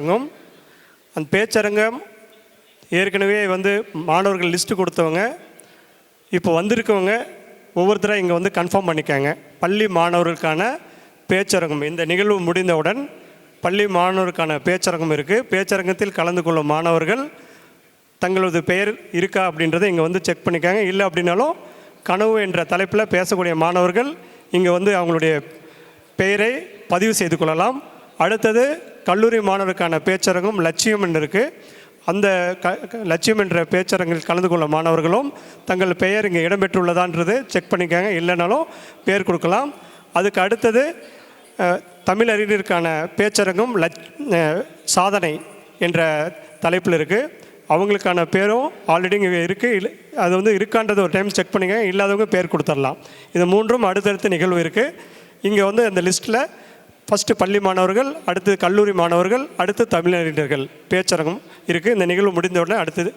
பேச்சரங்கம் அந்த பேச்சரங்கம் ஏற்கனவே வந்து மாணவர்கள் லிஸ்ட்டு கொடுத்தவங்க இப்போ வந்திருக்கவங்க ஒவ்வொருத்தராக இங்கே வந்து கன்ஃபார்ம் பண்ணிக்காங்க. பள்ளி மாணவர்களுக்கான பேச்சரங்கம். இந்த நிகழ்வு முடிந்தவுடன் பள்ளி மாணவருக்கான பேச்சரங்கம் இருக்குது பேச்சரங்கத்தில் கலந்து கொள்ளும் மாணவர்கள் தங்களது பெயர் இருக்கா அப்படின்றத இங்கே வந்து செக் பண்ணிக்காங்க. இல்லை அப்படின்னாலும் கனவு என்ற தலைப்பில் பேசக்கூடிய மாணவர்கள் இங்கே வந்து அவங்களுடைய பெயரை பதிவு செய்து கொள்ளலாம். அடுத்தது கல்லூரி மாணவருக்கான பேச்சரங்கம் லட்சியம் என்று இருக்குது அந்த க லட்சியம் என்ற பேச்சரங்கில் கலந்து கொள்ள மாணவர்களும் தங்கள் பெயர் இங்கே இடம்பெற்றுள்ளதான்றது செக் பண்ணிக்காங்க. இல்லைனாலும் பெயர் கொடுக்கலாம். அதுக்கு அடுத்தது அஹ், தமிழ் அறிஞருக்கான பேச்சரங்கம் லட்ச சாதனை என்ற தலைப்பில் இருக்குது அவங்களுக்கான பேரும் ஆல்ரெடி இங்கே இருக்குது இல்லை அது வந்து இருக்கான்றது ஒரு டைம் செக் பண்ணிங்க இல்லாதவங்க பேர் கொடுத்துடலாம். இது மூன்றும் அடுத்தடுத்த நிகழ்வு இருக்குது இங்கே வந்து அந்த லிஸ்ட்டில் ஃபஸ்ட்டு பள்ளி மாணவர்கள் அடுத்து கல்லூரி மாணவர்கள் அடுத்து தமிழறிஞர்கள். பேச்சரங்கம் இருக்குது இந்த நிகழ்வு முடிந்த உடனே அடுத்தது